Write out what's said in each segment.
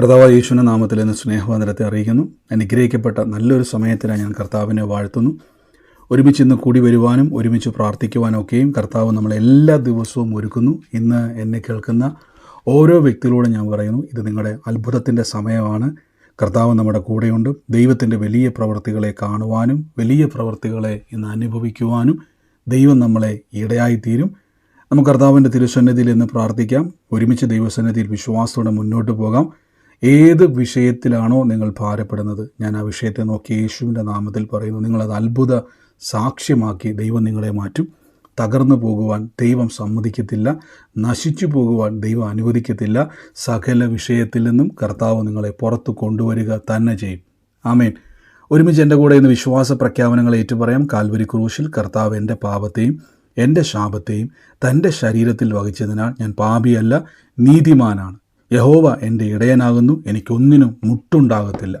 കർത്താവ് യേശുവിന്റെ നാമത്തിൽ നിന്ന് സ്നേഹവന്ദനത്തെ അറിയിക്കുന്നു. അനുഗ്രഹിക്കപ്പെട്ട നല്ലൊരു സമയത്തിനാണ് ഞാൻ കർത്താവിനെ വാഴ്ത്തുന്നു. ഒരുമിച്ച് ഇന്ന് കൂടി വരുവാനും ഒരുമിച്ച് പ്രാർത്ഥിക്കുവാനും ഒക്കെയും കർത്താവ് നമ്മളെ എല്ലാ ദിവസവും ഒരുക്കുന്നു. ഇന്ന് എന്നെ കേൾക്കുന്ന ഓരോ വ്യക്തികളോടും ഞാൻ പറയുന്നു ഇത് നിങ്ങളുടെ അത്ഭുതത്തിന്റെ സമയമാണ്. കർത്താവ് നമ്മുടെ കൂടെയുണ്ട്. ദൈവത്തിന്റെ വലിയ പ്രവൃത്തികളെ കാണുവാനും വലിയ പ്രവൃത്തികളെ ഇന്ന് അനുഭവിക്കുവാനും ദൈവം നമ്മളെ ഇടയായിത്തീരും നമുക്ക് കർത്താവിന്റെ തിരുസന്നിധിയിൽ ഇന്ന് പ്രാർത്ഥിക്കാം. ഒരുമിച്ച് ദൈവസന്നിധിയിൽ വിശ്വാസത്തോടെ മുന്നോട്ട് പോകാം. ഏത് വിഷയത്തിലാണോ നിങ്ങൾ ഭാരപ്പെടുന്നത്? ഞാൻ ആ വിഷയത്തെ നോക്കി യേശുവിന്റെ നാമത്തിൽ പറയുന്നു. നിങ്ങളത് അത്ഭുത സാക്ഷ്യമാക്കി ദൈവം നിങ്ങളെ മാറ്റും. തകർന്നു പോകുവാൻ ദൈവം സമ്മതിക്കത്തില്ല. നശിച്ചു പോകുവാൻ ദൈവം അനുവദിക്കത്തില്ല. സകല വിഷയത്തിൽ നിന്നും കർത്താവ് നിങ്ങളെ പുറത്തു കൊണ്ടുവരിക തന്നെ ചെയ്യും. ആമേൻ. ഒരുമിച്ച് എന്റെ കൂടെ ഇന്ന് വിശ്വാസ പ്രഖ്യാപനങ്ങൾ ഏറ്റുപറയാം. കാൽവരി ക്രൂശിൽ കർത്താവ് എന്റെ പാപത്തെയും എന്റെ ശാപത്തെയും തന്റെ ശരീരത്തിൽ വഹിച്ചതിനാൽ ഞാൻ പാപിയല്ല നീതിമാനാണ്. യഹോവ എന്റെ ഇടയനാകുന്നു എനിക്കൊന്നിനും മുട്ടുണ്ടാകത്തില്ല.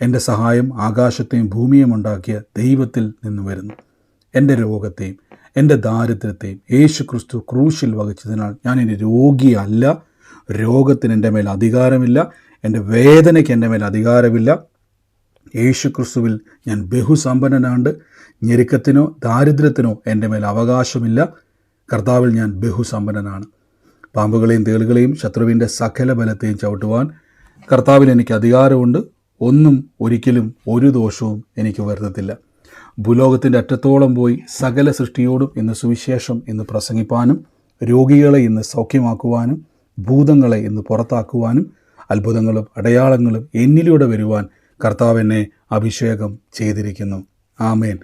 എന്റെ സഹായം ആകാശത്തെയും ഭൂമിയും ഉണ്ടാക്കിയ ദൈവത്തിൽ നിന്ന് വരുന്നു. എന്റെ രോഗത്തെയും എന്റെ ദാരിദ്ര്യത്തെയും യേശു ക്രിസ്തു ക്രൂശിൽ വഹിച്ചതിനാൽ ഞാൻ ഇനി രോഗിയല്ല. രോഗത്തിന് എന്റെ മേൽ അധികാരമില്ല. എന്റെ വേദനയ്ക്ക് എന്റെ മേൽ അധികാരമില്ല. യേശു ക്രിസ്തുവിൽ ഞാൻ ബഹുസമ്പന്നനാണ്ട്. ഞെരുക്കത്തിനോ ദാരിദ്ര്യത്തിനോ എന്റെ മേൽ അവകാശമില്ല. കർത്താവിൽ ഞാൻ ബഹുസമ്പന്നനാണ്. പാമ്പുകളെയും തേളുകളെയും ശത്രുവിന്റെ സകല ബലത്തെയും ചവിട്ടുവാൻ കർത്താവിന് എനിക്ക് അധികാരമുണ്ട്. ഒന്നും ഒരിക്കലും ഒരു ദോഷവും എനിക്ക് വരുത്തത്തില്ല. ഭൂലോകത്തിന്റെ അറ്റത്തോളം പോയി സകല സൃഷ്ടിയോടും ഇന്ന് സുവിശേഷം ഇന്ന് പ്രസംഗിപ്പാനും രോഗികളെ ഇന്ന് സൗഖ്യമാക്കുവാനും ഭൂതങ്ങളെ ഇന്ന് പുറത്താക്കുവാനും അത്ഭുതങ്ങളും അടയാളങ്ങളും എന്നിലൂടെ വരുവാൻ കർത്താവ് എന്നെ അഭിഷേകം ചെയ്തിരിക്കുന്നു. ആമേൻ.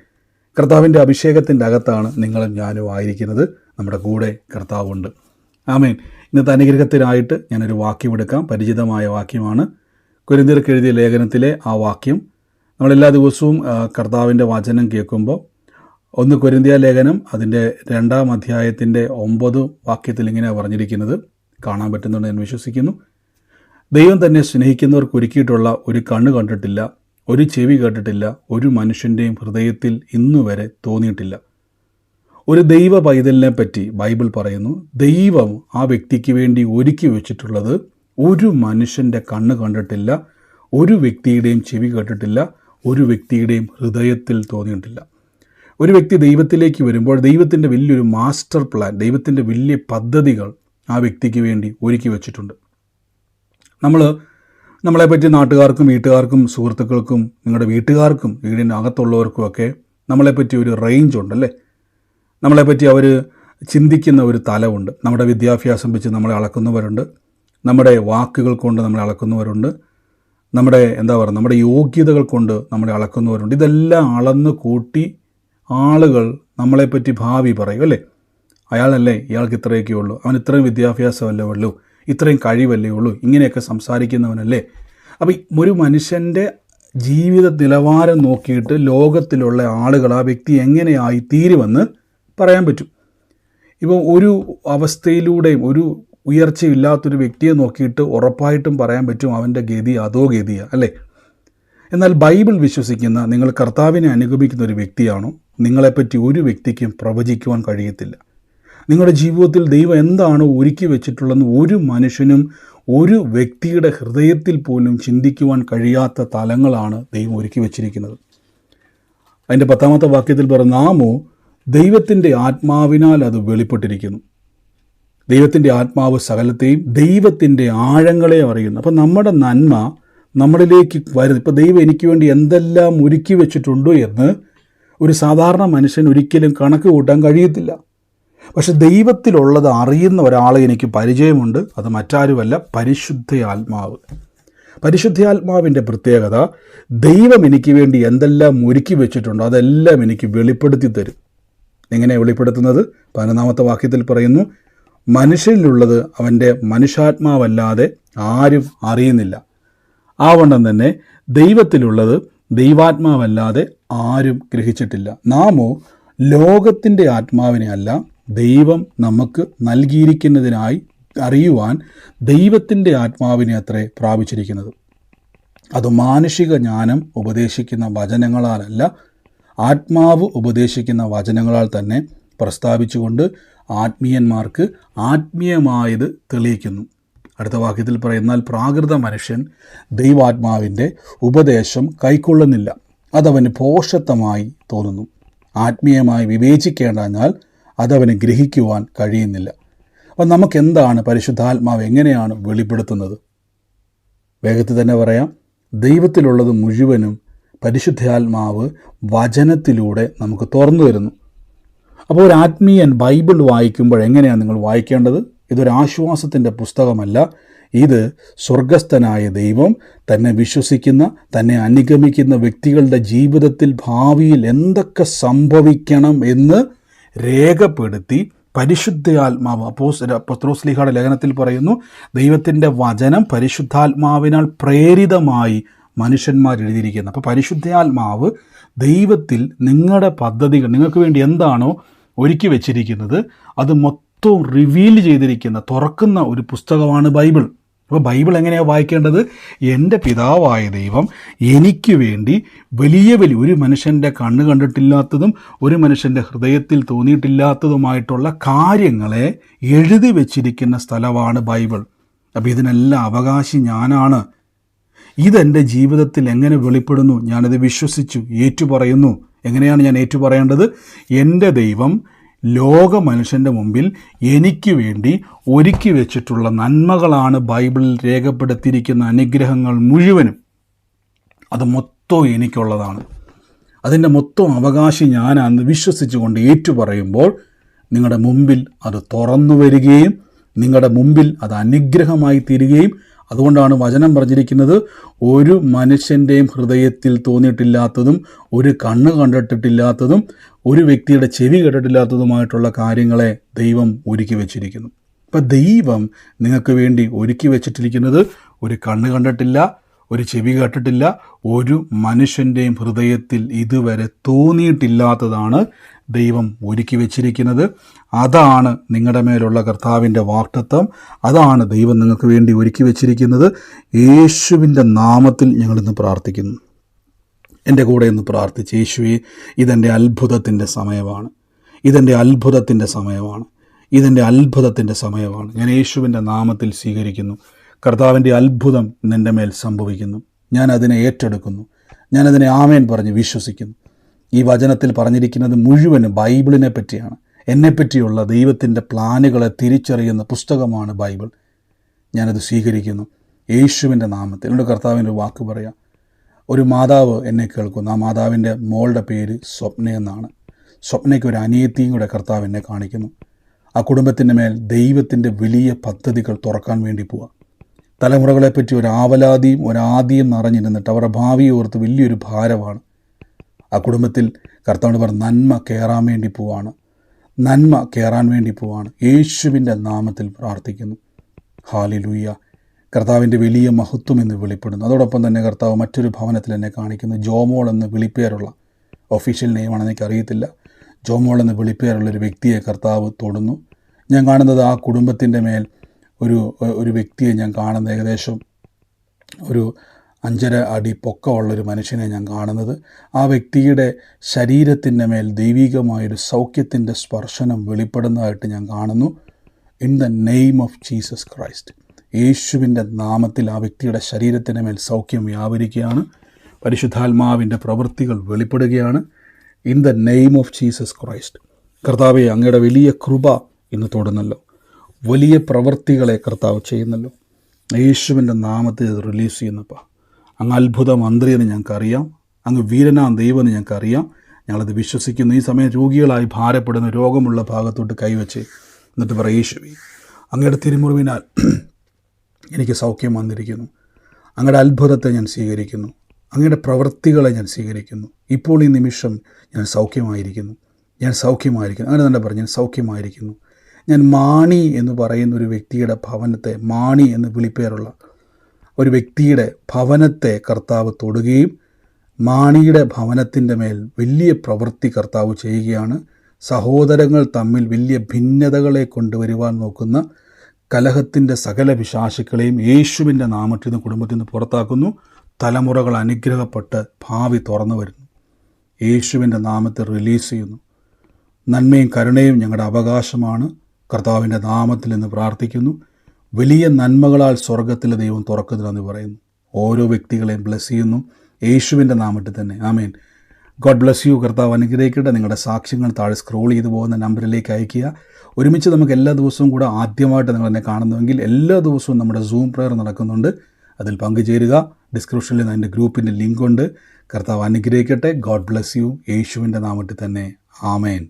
കർത്താവിന്റെ അഭിഷേകത്തിന്റെ അകത്താണ് നിങ്ങളും ഞാനും ആയിരിക്കുന്നത്. നമ്മുടെ കൂടെ കർത്താവുണ്ട്. ആമേൻ. ഇന്നത്തെ അനുഗ്രഹത്തിനായിട്ട് ഞാനൊരു വാക്യം എടുക്കാം. പരിചിതമായ വാക്യമാണ്. കുരിന്തിർക്ക് എഴുതിയ ലേഖനത്തിലെ ആ വാക്യം. നമ്മളെല്ലാ ദിവസവും കർത്താവിന്റെ വചനം കേൾക്കുമ്പോൾ ഒന്ന് കുരുന്തിയ ലേഖനം അതിന്റെ രണ്ടാം അധ്യായത്തിന്റെ ഒമ്പത് വാക്യത്തിൽ ഇങ്ങനെ പറഞ്ഞിരിക്കുന്നത് കാണാൻ പറ്റുന്നുണ്ട് ഞാൻ വിശ്വസിക്കുന്നു. ദൈവം തന്നെ സ്നേഹിക്കുന്നവർക്ക് ഒരുക്കിയിട്ടുള്ള ഒരു കണ്ണ് കണ്ടിട്ടില്ല ഒരു ചെവി കേട്ടിട്ടില്ല ഒരു മനുഷ്യന്റെയും ഹൃദയത്തിൽ ഇന്നുവരെ തോന്നിയിട്ടില്ല. ഒരു ദൈവ പൈതലിനെ പറ്റി ബൈബിൾ പറയുന്നു. ദൈവം ആ വ്യക്തിക്ക് വേണ്ടി ഒരുക്കി വെച്ചിട്ടുള്ളത് ഒരു മനുഷ്യന്റെ കണ്ണ് കണ്ടിട്ടില്ല ഒരു വ്യക്തിയുടെയും ചെവി കേട്ടിട്ടില്ല ഒരു വ്യക്തിയുടെയും ഹൃദയത്തിൽ തോന്നിയിട്ടില്ല. ഒരു വ്യക്തി ദൈവത്തിലേക്ക് വരുമ്പോൾ ദൈവത്തിന്റെ വലിയൊരു മാസ്റ്റർ പ്ലാൻ ദൈവത്തിന്റെ വലിയ പദ്ധതികൾ ആ വ്യക്തിക്ക് വേണ്ടി ഒരുക്കി വെച്ചിട്ടുണ്ട്. നമ്മൾ നമ്മളെപ്പറ്റി നാട്ടുകാർക്കും വീട്ടുകാർക്കും സുഹൃത്തുക്കൾക്കും നിങ്ങളുടെ വീട്ടുകാർക്കും വീടിന്റെ അകത്തുള്ളവർക്കുമൊക്കെ നമ്മളെപ്പറ്റി ഒരു റേഞ്ച് ഉണ്ടല്ലേ? നമ്മളെപ്പറ്റി അവർ ചിന്തിക്കുന്ന ഒരു തലമുണ്ട്. നമ്മുടെ വിദ്യാഭ്യാസം വെച്ച് നമ്മളെ അളക്കുന്നവരുണ്ട്. നമ്മുടെ വാക്കുകൾ കൊണ്ട് നമ്മളെ അളക്കുന്നവരുണ്ട്. നമ്മുടെ എന്താ പറയുക നമ്മുടെ യോഗ്യതകൾ കൊണ്ട് നമ്മളെ അളക്കുന്നവരുണ്ട്. ഇതെല്ലാം അളന്ന് കൂട്ടി ആളുകൾ നമ്മളെപ്പറ്റി ഭാവി പറയും അല്ലേ? അയാളല്ലേ ഇയാൾക്ക് ഇത്രയൊക്കെ ഉള്ളൂ. അവൻ ഇത്രയും വിദ്യാഭ്യാസമല്ലേ ഉള്ളൂ. ഇത്രയും കഴിവല്ലേ ഉള്ളൂ. ഇങ്ങനെയൊക്കെ സംസാരിക്കുന്നവനല്ലേ. അപ്പം ഒരു മനുഷ്യന്റെ ജീവിത നിലവാരം നോക്കിയിട്ട് ലോകത്തിലുള്ള ആളുകൾ ആ വ്യക്തി എങ്ങനെയായി തീരുമെന്ന് പറയാൻ പറ്റും. ഇപ്പോൾ ഒരു അവസ്ഥയിലൂടെയും ഒരു ഉയർച്ചയില്ലാത്തൊരു വ്യക്തിയെ നോക്കിയിട്ട് ഉറപ്പായിട്ടും പറയാൻ പറ്റും അവന്റെ ഗതി അതോ ഗതിയാണ് അല്ലേ? എന്നാൽ ബൈബിൾ വിശ്വസിക്കുന്ന നിങ്ങൾ കർത്താവിനെ അനുഗമിക്കുന്ന ഒരു വ്യക്തിയാണോ? നിങ്ങളെപ്പറ്റി ഒരു വ്യക്തിക്കും പ്രവചിക്കുവാൻ കഴിയത്തില്ല. നിങ്ങളുടെ ജീവിതത്തിൽ ദൈവം എന്താണ് ഒരുക്കി വെച്ചിട്ടുള്ളതെന്ന് ഒരു മനുഷ്യനും ഒരു വ്യക്തിയുടെ ഹൃദയത്തിൽ പോലും ചിന്തിക്കുവാൻ കഴിയാത്ത തലങ്ങളാണ് ദൈവം ഒരുക്കി വെച്ചിരിക്കുന്നത്. അതിന്റെ പത്താമത്തെ വാക്യത്തിൽ പറഞ്ഞ നാമോ ദൈവത്തിന്റെ ആത്മാവിനാൽ അത് വെളിപ്പെട്ടിരിക്കുന്നു. ദൈവത്തിന്റെ ആത്മാവ് സകലത്തെയും ദൈവത്തിന്റെ ആഴങ്ങളെ അറിയുന്നു. അപ്പം നമ്മുടെ നന്മ നമ്മളിലേക്ക് വരുന്നു. ഇപ്പോൾ ദൈവം എനിക്ക് വേണ്ടി എന്തെല്ലാം ഒരുക്കി വെച്ചിട്ടുണ്ടോ എന്ന് ഒരു സാധാരണ മനുഷ്യൻ ഒരിക്കലും കണക്ക് കൂട്ടാൻ കഴിയത്തില്ല. പക്ഷെ ദൈവത്തിലുള്ളത് അറിയുന്ന ഒരാളെ എനിക്ക് പരിചയമുണ്ട്. അത് മറ്റാരുമല്ല പരിശുദ്ധ ആത്മാവ് പരിശുദ്ധ പരിശുദ്ധാത്മാവിന്റെ പ്രത്യേകത ദൈവം എനിക്ക് വേണ്ടി എന്തെല്ലാം ഒരുക്കി വെച്ചിട്ടുണ്ടോ അതെല്ലാം എനിക്ക് വെളിപ്പെടുത്തി തരും. എങ്ങനെ വെളിപ്പെടുത്തുന്നത് പതിനൊന്നാമത്തെ വാക്യത്തിൽ പറയുന്നു മനുഷ്യനിലുള്ളത് അവന്റെ മനുഷ്യാത്മാവല്ലാതെ ആരും അറിയുന്നില്ല. ആവണ്ണം തന്നെ ദൈവത്തിലുള്ളത് ദൈവാത്മാവല്ലാതെ ആരും ഗ്രഹിച്ചിട്ടില്ല. നാമോ ലോകത്തിന്റെ ആത്മാവിനെ അല്ല ദൈവം നമുക്ക് നൽകിയിരിക്കുന്നതിനായി അറിയുവാൻ ദൈവത്തിന്റെ ആത്മാവിനെ അത്രേ പ്രാപിച്ചിരിക്കുന്നത്. അത് മാനുഷിക ജ്ഞാനം ഉപദേശിക്കുന്ന വചനങ്ങളാലല്ല ആത്മാവ് ഉപദേശിക്കുന്ന വചനങ്ങളാൽ തന്നെ പ്രസ്താവിച്ചുകൊണ്ട് ആത്മീയന്മാർക്ക് ആത്മീയമായത് തെളിയിക്കുന്നു. അടുത്ത വാക്യത്തിൽ പറയുന്നാൽ പ്രാകൃത മനുഷ്യൻ ദൈവാത്മാവിന്റെ ഉപദേശം കൈക്കൊള്ളുന്നില്ല. അതവന് പോഷത്വമായി തോന്നുന്നു. ആത്മീയമായി വിവേചിക്കേണ്ടതിനാൽ അതവന് ഗ്രഹിക്കുവാൻ കഴിയുന്നില്ല. അപ്പം നമുക്കെന്താണ് പരിശുദ്ധാത്മാവ് എങ്ങനെയാണ് വെളിപ്പെടുത്തുന്നത്? വേഗത്തിൽ തന്നെ പറയാം ദൈവത്തിലുള്ളത് മുഴുവനും പരിശുദ്ധാത്മാവ് വചനത്തിലൂടെ നമുക്ക് തുറന്നു വരുന്നു അപ്പോൾ ഒരു ആത്മീയൻ ബൈബിൾ വായിക്കുമ്പോൾ എങ്ങനെയാണ് നിങ്ങൾ വായിക്കേണ്ടത്? ഇതൊരു ആശ്വാസത്തിന്റെ പുസ്തകമല്ല. ഇത് സ്വർഗസ്ഥനായ ദൈവം തന്നെ വിശ്വസിക്കുന്ന തന്നെ അനുഗമിക്കുന്ന വ്യക്തികളുടെ ജീവിതത്തിൽ ഭാവിയിൽ എന്തൊക്കെ സംഭവിക്കണം എന്ന് രേഖപ്പെടുത്തി പരിശുദ്ധാത്മാവ് അപ്പോസ് പത്രോസ്ലിഹയുടെ ലേഖനത്തിൽ പറയുന്നു ദൈവത്തിന്റെ വചനം പരിശുദ്ധാത്മാവിനാൽ പ്രേരിതമായി മനുഷ്യന്മാർ എഴുതിയിരിക്കുന്നത് അപ്പോൾ പരിശുദ്ധാത്മാവ് ദൈവത്തിൽ നിങ്ങളുടെ പദ്ധതികൾ നിങ്ങൾക്ക് വേണ്ടി എന്താണോ ഒരുക്കി വെച്ചിരിക്കുന്നത് അത് മൊത്തവും റിവീൽ ചെയ്തിരിക്കുന്ന തുറക്കുന്ന ഒരു പുസ്തകമാണ് ബൈബിൾ. അപ്പോൾ ബൈബിൾ എങ്ങനെയാണ് വായിക്കേണ്ടത്? എന്റെ പിതാവായ ദൈവം എനിക്ക് വേണ്ടി വലിയ വലിയ ഒരു മനുഷ്യന്റെ കണ്ണ് കണ്ടിട്ടില്ലാത്തതും ഒരു മനുഷ്യന്റെ ഹൃദയത്തിൽ തോന്നിയിട്ടില്ലാത്തതുമായിട്ടുള്ള കാര്യങ്ങളെ എഴുതി വച്ചിരിക്കുന്ന സ്ഥലമാണ് ബൈബിൾ. അപ്പോൾ ഇതിനെല്ലാം അവകാശി ഞാനാണ്. ഇതെന്റെ ജീവിതത്തിൽ എങ്ങനെ വെളിപ്പെടുന്നു? ഞാനത് വിശ്വസിച്ചു ഏറ്റുപറയുന്നു. എങ്ങനെയാണ് ഞാൻ ഏറ്റുപറയേണ്ടത്? എന്റെ ദൈവം ലോക മനുഷ്യന്റെ മുമ്പിൽ എനിക്ക് വേണ്ടി ഒരുക്കി വെച്ചിട്ടുള്ള നന്മകളാണ് ബൈബിളിൽ രേഖപ്പെടുത്തിയിരിക്കുന്ന അനുഗ്രഹങ്ങൾ മുഴുവനും. അത് മൊത്തം എനിക്കുള്ളതാണ്. അതിന്റെ മൊത്തം അവകാശി ഞാനാണെന്ന് വിശ്വസിച്ചുകൊണ്ട് ഏറ്റുപറയുമ്പോൾ നിങ്ങളുടെ മുമ്പിൽ അത് തുറന്നു വരികയും നിങ്ങളുടെ മുമ്പിൽ അത് അനുഗ്രഹമായി തീരുകയും അതുകൊണ്ടാണ് വചനം പറഞ്ഞിരിക്കുന്നത് ഒരു മനുഷ്യന്റെയും ഹൃദയത്തിൽ തോന്നിയിട്ടില്ലാത്തതും ഒരു കണ്ണ് കണ്ടിട്ടില്ലാത്തതും ഒരു വ്യക്തിയുടെ ചെവി കേട്ടിട്ടില്ലാത്തതുമായിട്ടുള്ള കാര്യങ്ങളെ ദൈവം ഒരുക്കി വെച്ചിരിക്കുന്നു. അപ്പം ദൈവം നിങ്ങൾക്ക് വേണ്ടി ഒരുക്കി വെച്ചിട്ടിരിക്കുന്നത് ഒരു കണ്ണ് കണ്ടിട്ടില്ല ഒരു ചെവി കേട്ടിട്ടില്ല ഒരു മനുഷ്യന്റെയും ഹൃദയത്തിൽ ഇതുവരെ തോന്നിയിട്ടില്ലാത്തതാണ് ദൈവം ഒരുക്കി വെച്ചിരിക്കുന്നത്. അതാണ് നിങ്ങളുടെ മേലുള്ള കർത്താവിന്റെ വാക്തത്വം അതാണ് ദൈവം നിങ്ങൾക്ക് വേണ്ടി ഒരുക്കി വെച്ചിരിക്കുന്നത്. യേശുവിന്റെ നാമത്തിൽ ഞങ്ങളിന്ന് പ്രാർത്ഥിക്കുന്നു. എന്റെ കൂടെ ഇന്ന് പ്രാർത്ഥിച്ച് യേശുവെ ഇതെന്റെ അത്ഭുതത്തിന്റെ സമയമാണ്. ഇതെന്റെ അത്ഭുതത്തിന്റെ സമയമാണ്. ഇതെന്റെ അത്ഭുതത്തിന്റെ സമയമാണ്. ഞാൻ യേശുവിന്റെ നാമത്തിൽ സ്വീകരിക്കുന്നു. കർത്താവിന്റെ അത്ഭുതം നിന്റെ മേൽ സംഭവിക്കുന്നു. ഞാൻ അതിനെ ഏറ്റെടുക്കുന്നു. ഞാനതിനെ ആമേൻ പറഞ്ഞ് വിശ്വസിക്കുന്നു. ഈ വചനത്തിൽ പറഞ്ഞിരിക്കുന്നത് മുഴുവനും ബൈബിളിനെ പറ്റിയാണ്. എന്നെപ്പറ്റിയുള്ള ദൈവത്തിന്റെ പ്ലാനുകളെ തിരിച്ചറിയുന്ന പുസ്തകമാണ് ബൈബിൾ. ഞാനത് സ്വീകരിക്കുന്നു. യേശുവിന്റെ നാമത്തിൽ. എന്റെ കർത്താവിന്റെ വാക്ക് പറയാം. ഒരു മാതാവ് എന്നെ കേൾക്കുന്നു. ആ മാതാവിന്റെ മോളുടെ പേര് സ്വപ്ന എന്നാണ്. സ്വപ്നയ്ക്ക് ഒരു അനിയത്തിയും കൂടെ കർത്താവ് എന്നെ കാണിക്കുന്നു. ആ കുടുംബത്തിന്റെ മേൽ ദൈവത്തിന്റെ വലിയ പദ്ധതികൾ തുറക്കാൻ വേണ്ടി പോവാം. തലമുറകളെപ്പറ്റി ഒരു ആവലാതിയും ഒരാദിയും നിറഞ്ഞിരുന്നിട്ട് അവരുടെ ഭാവിയെ ഓർത്ത് വലിയൊരു ഭാരമാണ് ആ കുടുംബത്തിൽ കർത്താവിന് പറഞ്ഞ നന്മ കയറാൻ വേണ്ടി പോവാണ്. നന്മ കയറാൻ വേണ്ടി പോവാണ്. യേശുവിന്റെ നാമത്തിൽ പ്രാർത്ഥിക്കുന്നു. ഹാലി ലൂയ്യ കർത്താവിന്റെ വലിയ മഹത്വം എന്ന് വെളിപ്പെടുന്നു. അതോടൊപ്പം തന്നെ കർത്താവ് മറ്റൊരു ഭവനത്തിൽ എന്നെ കാണിക്കുന്നു. ജോമോൾ എന്ന് വിളിപ്പേരുള്ള ഒഫീഷ്യൽ നെയിമാണെന്ന് എനിക്കറിയത്തില്ല. ജോമോൾ എന്ന് വിളിപ്പേരുള്ള ഒരു വ്യക്തിയെ കർത്താവ് തൊടുന്നു. ഞാൻ കാണുന്നത് ആ കുടുംബത്തിന്റെ മേൽ ഒരു ഒരു വ്യക്തിയെ ഞാൻ കാണുന്നത് ഏകദേശം ഒരു അഞ്ചര അടി പൊക്കമുള്ളൊരു മനുഷ്യനെ ഞാൻ കാണുന്നത്. ആ വ്യക്തിയുടെ ശരീരത്തിന്റെ മേൽ ദൈവികമായൊരു സൗഖ്യത്തിന്റെ സ്പർശനം വെളിപ്പെടുന്നതായിട്ട് ഞാൻ കാണുന്നു. In the name of Jesus Christ യേശുവിന്റെ നാമത്തിൽ ആ വ്യക്തിയുടെ ശരീരത്തിന്റെ മേൽ സൗഖ്യം വ്യാപരിക്കുകയാണ്. പരിശുദ്ധാത്മാവിന്റെ പ്രവൃത്തികൾ വെളിപ്പെടുകയാണ്. In the name of Jesus Christ കർത്താവെ അങ്ങയുടെ വലിയ കൃപ ഇന്ന് തൊടുന്നല്ലോ. വലിയ പ്രവൃത്തികളെ കർത്താവ് ചെയ്യുന്നല്ലോ. യേശുവിന്റെ നാമത്തിൽ റിലീസ് ചെയ്യുന്നപ്പാ. അങ്ങ് അത്ഭുത മന്ത്രി എന്ന് ഞങ്ങൾക്കറിയാം. അങ്ങ് വീരനാം ദൈവമെന്ന് ഞങ്ങൾക്കറിയാം. ഞങ്ങളത് വിശ്വസിക്കുന്നു. ഈ സമയം രോഗികളായി ഭാരപ്പെടുന്ന രോഗമുള്ള ഭാഗത്തോട്ട് കൈവച്ച് എന്നിട്ട് പറയും യേശുവി അങ്ങയുടെ തിരുമുറിവിനാൽ എനിക്ക് സൗഖ്യം വന്നിരിക്കുന്നു. അങ്ങയുടെ അത്ഭുതത്തെ ഞാൻ സ്വീകരിക്കുന്നു. അങ്ങയുടെ പ്രവൃത്തികളെ ഞാൻ സ്വീകരിക്കുന്നു. ഇപ്പോൾ ഈ നിമിഷം ഞാൻ സൗഖ്യമായിരിക്കുന്നു. ഞാൻ സൗഖ്യമായിരിക്കുന്നു. അങ്ങനെ തന്നെ പറഞ്ഞു ഞാൻ സൗഖ്യമായിരിക്കുന്നു. ഞാൻ മാണി എന്ന് പറയുന്ന ഒരു വ്യക്തിയുടെ ഭവനത്തെ മാണി എന്ന് വിളിപ്പേരുള്ള ഒരു വ്യക്തിയുടെ ഭവനത്തെ കർത്താവ് തൊടുകയും മാണിയുടെ ഭവനത്തിന്റെ മേൽ വലിയ പ്രവൃത്തി കർത്താവ് ചെയ്യുകയാണ്. സഹോദരങ്ങൾ തമ്മിൽ വലിയ ഭിന്നതകളെ കൊണ്ടുവരുവാൻ നോക്കുന്ന കലഹത്തിന്റെ സകല വിശാശുക്കളെയും യേശുവിന്റെ നാമത്തിൽ നിന്ന് കുടുംബത്തിൽ നിന്ന് പുറത്താക്കുന്നു. തലമുറകൾ അനുഗ്രഹപ്പെട്ട് ഭാവി തുറന്നു വരുന്നു. യേശുവിന്റെ നാമത്തെ റിലീസ് ചെയ്യുന്നു. നന്മയും കരുണയും ഞങ്ങളുടെ അവകാശമാണ്. കർത്താവിന്റെ നാമത്തിൽ നിന്ന് പ്രാർത്ഥിക്കുന്നു. വലിയ നന്മകളാൽ സ്വർഗത്തിലെ ദൈവം തുറക്കുന്നില്ലെന്ന് പറയുന്നു. ഓരോ വ്യക്തികളെയും ബ്ലസ് ചെയ്യുന്നു. യേശുവിന്റെ നാമത്തിൽ തന്നെ. ആമേൻ ഗോഡ് ബ്ലസ് യു കർത്താവ് അനുഗ്രഹിക്കട്ടെ. നിങ്ങളുടെ സാക്ഷ്യങ്ങൾ താഴെ സ്ക്രോൾ ചെയ്തു പോകുന്ന നമ്പറിലേക്ക് അയയ്ക്കുക. ഒരുമിച്ച് നമുക്ക് എല്ലാ ദിവസവും കൂടെ ആദ്യമായിട്ട് നിങ്ങൾ എന്നെ കാണുന്നുവെങ്കിൽ എല്ലാ ദിവസവും നമ്മുടെ സൂം പ്രയർ നടക്കുന്നുണ്ട്. അതിൽ പങ്കുചേരുക. ഡിസ്ക്രിപ്ഷനിൽ അതിന്റെ ഗ്രൂപ്പിന്റെ ലിങ്ക് ഉണ്ട്. കർത്താവ് അനുഗ്രഹിക്കട്ടെ. ഗോഡ് ബ്ലസ് യു യേശുവിന്റെ നാമത്തിൽ തന്നെ. ആമേൻ